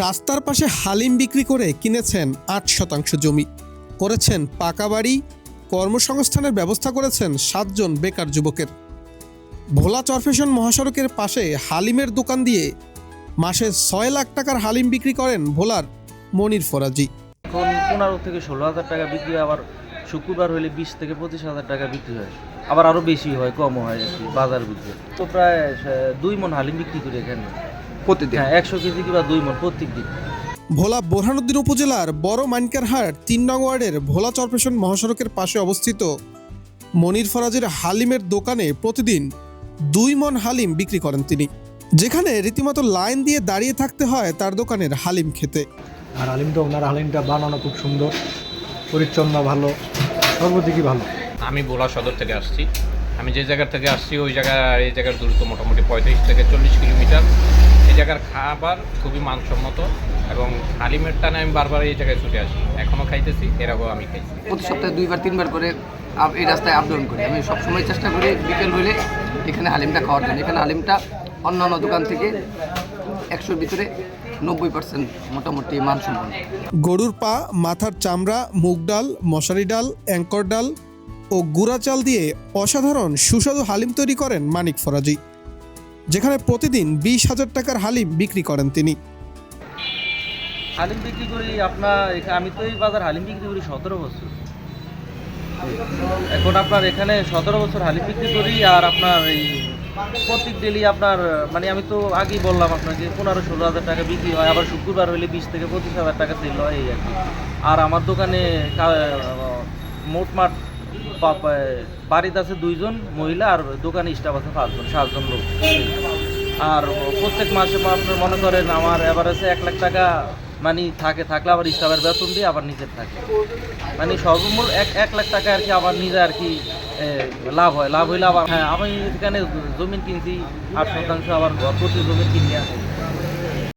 রাস্তার পাশে হালিম বিক্রি করে কিনেছেন আট শতাংশ জমি। করেছেন পাকা বাড়ি, কর্মসংস্থানের ব্যবস্থা করেছেন সাতজন বেকার যুবকের। ভোলা চরফেশন মহাসড়কের পাশে হালিমের দোকান দিয়ে মাসে ছয় লাখ টাকার হালিম বিক্রি করেন ভোলার মনির ফরাজি। এখন পনেরো থেকে ষোলো হাজার টাকা বিক্রি আবার শুক্রবার হলে বিশ থেকে পঁচিশ হাজার টাকা বিক্রি হয়। আবার আরও বেশি হয়, কমও হয় বাজার বিক্রি তো প্রায় দুই মন হালিম বিক্রি করি এখানে। প্রতিদিন। হ্যাঁ একশো কেজি কিংবা দুই মন প্রত্যেক দিন ভোলা বোরহানুদ্দিন উপজেলার বড় মানকারহাট তিন নং ওয়ার্ডের ভোলা চরপেশন মহাসড়কের পাশে অবস্থিত মনির ফরাজের হালিমের দোকানে প্রতিদিন দুই মন হালিম বিক্রি করেন তিনি। যেখানে রীতিমতো লাইন দিয়ে দাঁড়িয়ে থাকতে হয় তার দোকানের হালিম খেতে। আর হালিমটা ওনার হালিমটা বানানো খুব সুন্দর পরিচ্ছন্ন ভালো সর্বদিকই ভালো। আমি ভোলা সদর থেকে আসছি। আমি যে জায়গা থেকে আসছি ওই জায়গা এই জায়গার দূরত্ব মোটামুটি পঁয়ত্রিশ থেকে চল্লিশ কিলোমিটার। এই জায়গার খাবার খুবই মানসম্মত এবং হালিমের টানে আমি বারবার এই জায়গায় ছুটে আসি। এখনও খাইতেছি এর আগেও আমি খাইছি। প্রতি সপ্তাহে দুইবার তিনবার করে আপ- এই রাস্তায় আপ ডাউন করি। আমি সবসময় চেষ্টা করি বিকেল হলে এখানে হালিমটা খাওয়ার জন্য। এখানে হালিমটা অন্য অন্য দোকান থেকে একশোর ভিতরে নব্বই পার্সেন্ট মোটামুটি মানসম্পন্ন গরুর পা মাথার চামড়া মুগ ডাল মশারি ডাল অ্যাঙ্কর ডাল ও গুঁড়া চাল দিয়ে অসাধারণ সুস্বাদু হালিম তৈরি করেন মানিক ফরাজি। যেখানে প্রতিদিন বিশ হাজার টাকার হালিম বিক্রি করেন তিনি। হালিম বিক্রি করি আপনার আমি তো এই বাজার হালিম বিক্রি করি সতেরো বছর। এখন আপনার এখানে সতেরো বছর হালিম বিক্রি করি আর আপনার এই প্রত্যেক ডেলি আপনার মানে আমি তো আগেই বললাম আপনাকে পনেরো ষোলো হাজার টাকা বিক্রি হয়, আবার শুক্রবার হলে বিশ থেকে পঁচিশ হাজার টাকা সেল হয় এই আর কি। আর আমার দোকানে মোটমাট বাড়িতে আছে দুইজন মহিলা আর দোকানে স্টাফ আছে পাঁচজন, সাতজন লোক। আর প্রত্যেক মাসে আপনার মনে করেন আমার এবার এভারেজে এক লাখ টাকা মানে থাকে, থাকলে আবার স্টাফের বেতন দিয়ে আবার নিজের থাকে। মানে সর্বমূল এক এক লাখ টাকা আর কি আবার নিজে আর কি লাভ হয়। লাভ হইলে আবার হ্যাঁ আমি এখানে জমিন কিনছি, আট শতাংশ আবার প্রতি জমিন কিনে